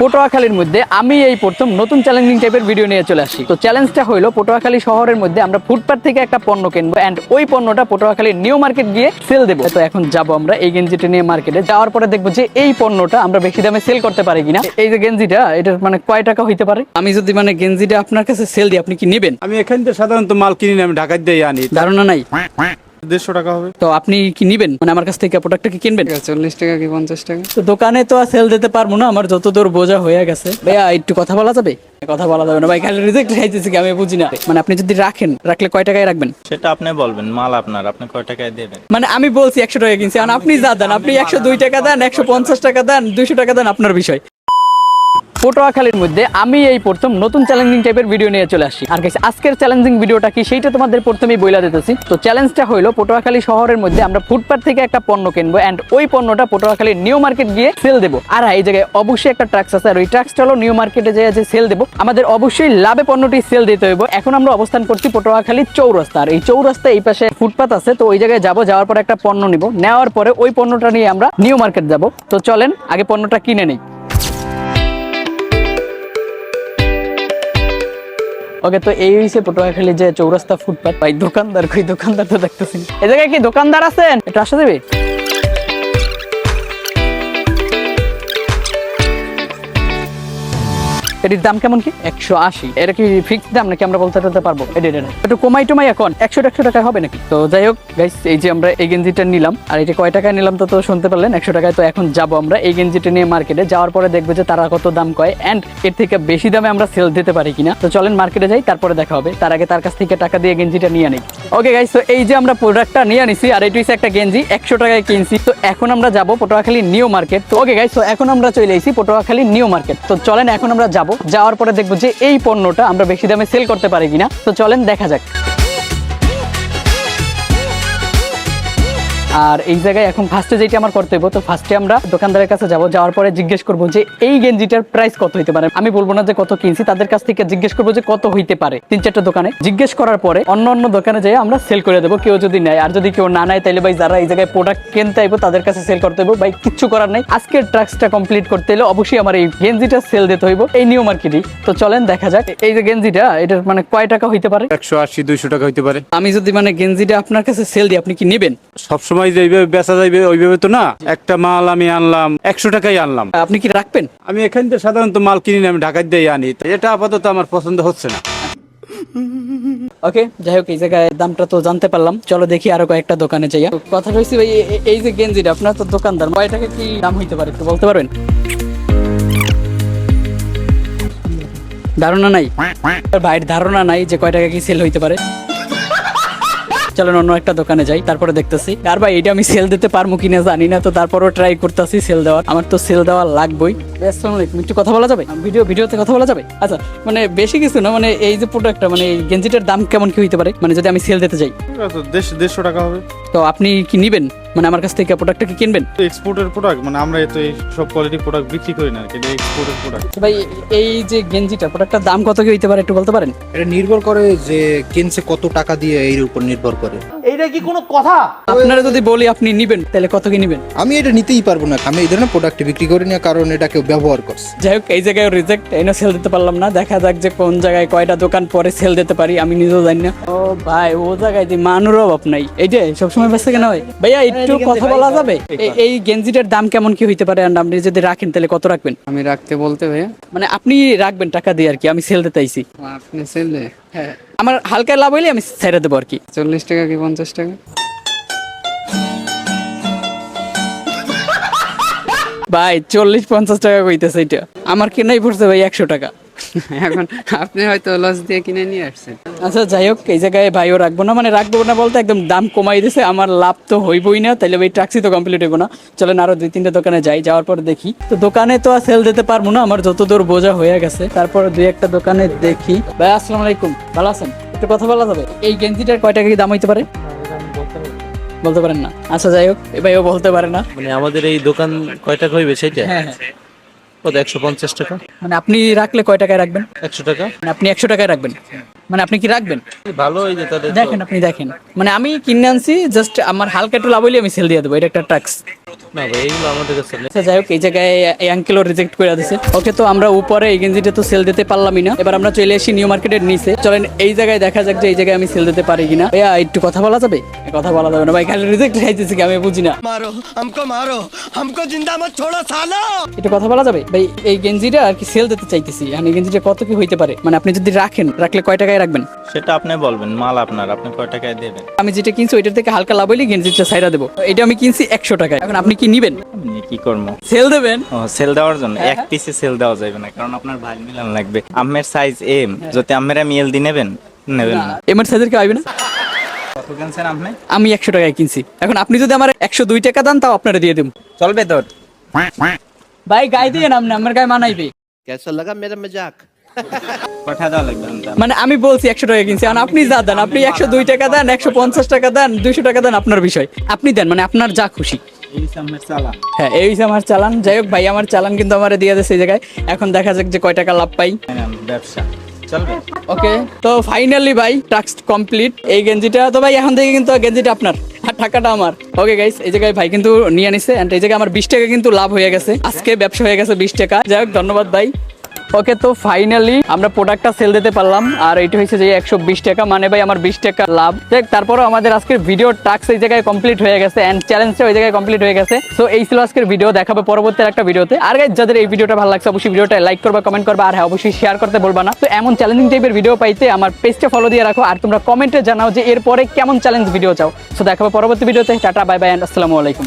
পটুয়াখালীর মধ্যে আমি এই প্রথম নতুন চ্যালেঞ্জিং টাইপের ভিডিও নিয়ে চলে আসি তো চ্যালেঞ্জটা হলো পটুয়াখালী শহরের মধ্যে আমরা ফুটপাথ থেকে একটা পণ্য কিনবো এন্ড ওই পণ্যটা পটুয়াখালীর নিউ মার্কেট গিয়ে সেল দেবো। তো এখন যাব আমরা এই গেঞ্জিটা নিয়ে মার্কেটে যাওয়ার পরে দেখব যে এই পণ্যটা আমরা বেশি দামে সেল করতে পারি কিনা। এই যে গেঞ্জিটা এটার মানে কয় টাকা হইতে পারে? আমি যদি মানে গেঞ্জিটা আপনার কাছে সেল দিই আপনি কি নেবেন? আমি এখান থেকে সাধারণত মাল কিনি না আমি ঢাকায় দিয়ে আনি। ধারণা নাই? দেড়শো টাকা হবে। তো আপনি কি নেবেন? মানে আমার কাছ থেকে প্রোডাক্টটা কি কিনবেন? চল্লিশ টাকা কি পঞ্চাশ টাকা? তো দোকানে তো আর সেল দিতে পারব না আমার যতদূর বোঝা হয়ে গেছে। ভাইয়া একটু কথা বলা যাবে? কথা বলা যাবে না ভাই খালি রিজেক্ট খাইতেছি কি আমি বুঝি না। মানে আপনি যদি রাখেন রাখলে কয় টাকায় রাখবেন? সেটা আপনি বলবেন মাল আপনার আপনি কয় টাকায় দেবেন? মানে আমি বলছি একশো টাকা কিনছি আর আপনি যা দেন আপনি একশো দুই টাকা দেন একশো পঞ্চাশ টাকা দেন দুইশো টাকা দেন আপনার বিষয়। পটুয়াখালীর মধ্যে আমি এই প্রথম নতুন চ্যালেঞ্জিং টাইপের ভিডিও নিয়ে চলে আসি। আর আজকের চ্যালেঞ্জিং ভিডিওটা কি? সেইটা তোমাদের প্রথমেই বইলা দিতেছি। তো চ্যালেঞ্জটা হলো পটুয়াখালী শহরের মধ্যে আমরা ফুটপাথ থেকে একটা পণ্য কিনবো এন্ড ওই পণ্যটা পটুয়াখালী নিউ মার্কেট গিয়ে সেল দেবো। আর এই জায়গায় অবশ্যই একটা ট্রাক্স আছে। আর ওই ট্রাক্সটা হলো নিউ মার্কেটে যে যে সেল দেবো। আমাদের অবশ্যই লাভে পণ্যটি সেল দিতে হইব। এখন আমরা অবস্থান করছি পটুয়াখালী চৌরাস্তা। আর এই চৌরাস্তা এই পাশে ফুটপাথ আছে। তো ওই জায়গায় যাব, যাওয়ার পরে একটা পণ্য নিব। নেওয়ার পরে ওই পণ্যটা নিয়ে আমরা নিউ মার্কেট যাব। তো চলেন, আগে পণ্যটা কিনে নেই। ওকে তো এই হইছে পটুয়াখালী যে চৌরাস্তা ফুটপাথ ভাই, দোকানদার কই, দোকানদার তো দেখতেছি এই জায়গায় কি দোকানদার আছেন? একটু আসা দেবে এটির দাম কেমন কি? একশো আশি। এটা কি ফিক্স দাম নাকি আমরা বলতে টলতে পারব? এটা একটু কমাই টমাই এখন। একশো একশো টাকা হবে নাকি? তো যাই হোক গাইস এই যে আমরা এই গেঞ্জিটা নিলাম। আর এটা কয় টাকায় নিলাম তো তো শুনতে পারলেন? একশো টাকায় তো এখন যাব আমরা। এই গেঞ্জিটা নিয়ে মার্কেটে যাওয়ার পরে দেখব যে তারা কত দাম কয়। অ্যান্ড এর থেকে বেশি দামে আমরা সেল দিতে পারি কিনা। তো চলেন মার্কেটে যাই তারপরে দেখা হবে। তার আগে তার কাছ থেকে টাকা দিয়ে গেঞ্জিটা নিয়ে নিই। ওকে গাইস তো এই যে আমরা প্রোডাক্টটা নিয়ে নিছি আর এটি হচ্ছে একটা গেঞ্জি একশো টাকায় কিনছি। তো এখন আমরা যাব পটুয়াখালী নিউ মার্কেট। তো ওকে গাইস তো এখন আমরা চলে এসেছি পটুয়াখালী নিউ মার্কেট। তো চলেন এখন আমরা যাব যাওয়ার পরে দেখব যে এই পণ্যটা আমরা বেশি দামে সেল করতে পারি কিনা। তো চলেন দেখা যাক। আর এই জায়গায় এখন ফার্স্টে যেটা আমার করতে হবে তো ফার্স্টে আমরা দোকানদারের কাছে যাব যাওয়ার পরে জিজ্ঞেস করব যে এই গেঞ্জিটার প্রাইস কত হইতে পারে। আমি বলব না যে কত কিনছি তাদের কাছ থেকে জিজ্ঞেস করব যে কত হইতে পারে। তিন চারটা দোকানে জিজ্ঞেস করার পরে অন্য অন্য দোকানে যেয়ে আমরা সেল করে দেবো কেউ যদি নেয়। আর যদি কেউ না নেয় তাহলে ভাই যারা এই জায়গায় প্রোডাক্ট কিনতে আইবো তাদের কাছে সেল করতে হইব। ভাই কিচ্ছু করার নাই। আজকের ট্রাক্সটা কমপ্লিট করতে হলে অবশ্যই আমার এই গেঞ্জিটা সেল দিতে হইব। এই নিউ মার্কেটই তো চলেন দেখা যাক। এই যে গেঞ্জিটা এটার মানে কয় টাকা হইতে পারে? একশো আশি দুইশো টাকা হইতে পারে। আমি যদি মানে গেঞ্জিটা আপনার কাছে সেল দিই আপনি কি নেবেন? সবসময় যে এইভাবে বেচা যাইবে ওইভাবে তো না। একটা মাল আমি আনলাম একশো টাকাই আনলাম। আপনি কি রাখবেন? আমি এখান থেকে সাধারণত মাল কিনি না আমি ঢাকায় দিয়ে আনি। এটা আপাতত আমার পছন্দ হচ্ছে না। ওকে যাই হোক এই জায়গায় দামটা তো জানতে পারলাম। চলো দেখি আরও কয়েকটা দোকানে যাই। কথা হয়েছে ভাই এই যে গেঞ্জিটা আপনার তো দোকানদার কয় টাকা কি দাম হইতে পারে একটু বলতে পারবেন? ধারণা নাই? ভাইয়ের ধারণা নাই যে কয় টাকা কি সেল হইতে পারে। চলেন অন্য একটা দোকানে যাই তারপরে দেখতেছি আর ভাই এটা আমি সেল দিতে পারব কিনা জানি না তো তারপরও ট্রাই করতেছি সেল দেওয়ার। আমার তো সেল দেওয়া লাগবেই। আসসালামু আলাইকুম একটু কথা বলা যাবে? ভিডিও ভিডিওতে কথা বলা যাবে? আচ্ছা মানে বেশি কিছু না মানে এই যে প্রোডাক্টটা মানে এই গেঞ্জিটার দাম কেমন কি হইতে পারে? মানে যদি আমি সেল দিতে যাই। দেড়শো দেড়শো টাকা হবে। তো আপনি কি নিবেন? মানে আমার কাছ থেকে প্রোডাক্টটা কি কিনবেন? এক্সপোর্টের প্রোডাক্ট মানে আমরা তো এই সব কোয়ালিটি প্রোডাক্ট বিক্রি করি না কিন্তু এক্সপোর্টের প্রোডাক্ট তো ভাই এই যে গেঞ্জিটা প্রোডাক্টটার দাম কত কি হইতে পারে একটু বলতে পারেন? এটা নির্ভর করে যে কিনছে কত টাকা দিয়ে এর উপর নির্ভর করে। এইটা কি কোনো কথা? আপনারা যদি বলি আপনি নিবেন তাহলে কত কি নিবেন? আমি এটা নিতেই পারব না। আমি এই ধরনের প্রোডাক্ট বিক্রি করি না কারণ এটা কেউ ব্যবহার করছে। যাই হোক এই জায়গায় রিজেক্ট এনে সেল দিতে পারলাম না। দেখা যাক যে কোন জায়গায় কয়টা দোকান পরে সেল দিতে পারি আমি নিজেও জানি না। ও ভাই ও জায়গায় যে মানুর অভাব নাই। এইটাই সবসময় ব্যস্ত কেন হয়? ভাইয়া একটু কথা বলা যাবে? এই গেঞ্জিটার দাম কেমন কি হইতে পারে? আপনি যদি রাখেন তাহলে কত রাখবেন? আমি রাখতে বলতে ভাইয়া। মানে আপনি রাখবেন টাকা দিয়ে আর কি আমি সেল দিতে আইছি আপনি সেলে হ্যাঁ। আমার হালকা লাভ হইলে আমি ছেড়ে দেবো আর কি। চল্লিশ টাকা কি পঞ্চাশ টাকা? ভাই চল্লিশ পঞ্চাশ টাকা কইতেছে এটা। আমার কেনাই পড়ছে ভাই একশো টাকা। এখন আপনি হয়তো লস দিয়ে কিনে নিয়ে আসছেন। আচ্ছা যাই হোক এই জায়গায় ভাইও রাখব না মানে রাখব না বলতে একদম দাম কমাই দিছে আমার লাভ তো হইবই না তাহলে ওই ট্যাক্সি তো কমপ্লিট হইব না। চলেন আরও দুই তিনটা দোকানে যাই যাওয়ার পর দেখি। তো দোকানে তো আর সেল দিতে পারব না আমার যতদূর বোঝা হয়ে গেছে তারপর দুই একটা দোকানে দেখি। ভাই আসসালামু আলাইকুম ভালো আছেন? একটু কথা বলা যাবে? এই গেঞ্জিটার কয় টাকা কি দাম হইতে পারে? বলতে পারেন না। আচ্ছা যাই হোক এ ভাইও বলতে পারে না। মানে আমাদের এই দোকান কয় টাকা হইবে সেটা? হ্যাঁ হ্যাঁ। কত? একশো পঞ্চাশ টাকা। মানে আপনি রাখলে কয় টাকায় রাখবেন? একশো টাকা। মানে আপনি একশো টাকায় রাখবেন? মানে আপনি কি রাখবেন ভালো হয়ে যেত তাহলে তো। দেখেন আপনি দেখেন মানে আমি কিনে আনছি জাস্ট আমার হালকা একটু লাভ হইলে আমি সেল দিয়ে দেবো এটা একটা ট্যাক্স না ভাই এইগুলো আমাদের কাছে নেই। আচ্ছা যাই হোক এই জায়গায় এই আঙ্কেলও রিজেক্ট করে দিছে ওকে তো আমরা উপরে এই গেঞ্জিটা তো সেল দিতে পারলামই না এবার আমরা চলে আসি নিউ মার্কেটের নিচে চলেন এই জায়গায় দেখা যাক যে এই জায়গায় আমি সেল দিতে পারি কিনা ভাইয়া একটু কথা বলা যাবে এ, কথা বলা যাবে না ভাই খালি রিজেক্ট খাইতেছি কি আমি বুঝি না मारो हमको मारो हमको जिंदा मत छोड़ो सालो একটু কথা বলা যাবে ভাই এই গেঞ্জিটা আর কি সেল দিতে চাইতেছি আর এই গেঞ্জিটা কত কি হইতে পারে মানে আপনি যদি রাখেন রাখলে কয় টাকায় টাকায় রাখবেন। সেটা আপনি বলবেন মাল আপনার আপনি কয় টাকায় দেবেন? আমি যেটা কিনছি ওইটার থেকে হালকা লাভ হইলে গেঞ্জিটা সাইরা দেবো। এটা আমি কিনছি একশো টাকায়। এখন আপনি কি নিবেন? আপনি কি করব? সেল দেবেন? ও সেল দেওয়ার জন্য। হ্যাঁ। এক পিসে সেল দেওয়া যাবে না কারণ আপনার ভাই মিলান লাগবে। আমের সাইজ এম যদি আমের আমি এল দি নেবেন নেবেন না এমের সাইজের কি আইবে না। কত কিনছেন আপনি আমি একশো টাকায় কিনছি। এখন আপনি যদি আমার একশো দুই টাকা দেন তাও আপনারা দিয়ে দেব। চলবে তোর ভাই গায়ে দিয়ে নাম না আমার গায়ে মানাইবে। কেসা লাগা মেরা মজাক মানে আমি বলছি একশো টাকা কিনছি আর আপনি যা দেন আপনি একশো দুই টাকা দেন একশো পঞ্চাশ টাকা দেন দুইশো টাকা দেন আপনার বিষয়। আপনি দেন মানে আপনার যা খুশি। হ্যাঁ এই আমার চালান। যাই হোক ভাই আমার চালান কিন্তু আমার দিয়ে দেয় সেই জায়গায়। এখন দেখা যাক যে কয় টাকা লাভ পাই। ব্যবসা। ওকে তো ফাইনালি ভাই টাস্ক কমপ্লিট এই গেঞ্জিটা তো ভাই এখন থেকে কিন্তু গেঞ্জিটা আপনার। আর টাকাটা আমার। ওকে গাইস এই জায়গায় ভাই কিন্তু নিয়ে নিছে। এন্ড এই জায়গায় আমার বিশ টাকা কিন্তু লাভ হয়ে গেছে। আজকে ব্যবসা হয়ে গেছে বিশ টাকা। যাই হোক ধন্যবাদ ভাই। ওকে তো ফাইনালি আমরা প্রোডাক্টটা সেল দিতে পারলাম। আর এটা হয়েছে যে একশো বিশ টাকা। মানে ভাই আমার বিশ টাকা লাভ। দেখ তারপরও আমাদের আজকের ভিডিও টাস্ক এই জায়গায় কমপ্লিট হয়ে গেছে এন্ড চ্যালেঞ্জটা ওই জায়গায় কমপ্লিট হয়ে গেছে। তো এই ছিল আজকের ভিডিও দেখাবে পরবর্তী একটা ভিডিওতে আর guys, যাদের এই ভিডিওটা ভালো লাগছে অবশ্যই ভিডিওটা লাইক করবা কমেন্ট করবা। আর হ্যাঁ অবশ্যই শেয়ার করতে বলবা না। তো এমন চ্যালেঞ্জিং টাইপের ভিডিও পাইতে আমার পেজটা ফলো দিয়ে রাখো। আর তোমরা কমেন্টে জানাও যে এরপরে কেমন চ্যালেঞ্জ ভিডিও চাও। তো দেখাবে পরবর্তী ভিডিওতে টাটা বাই বাই এন্ড আসসালামু আলাইকুম।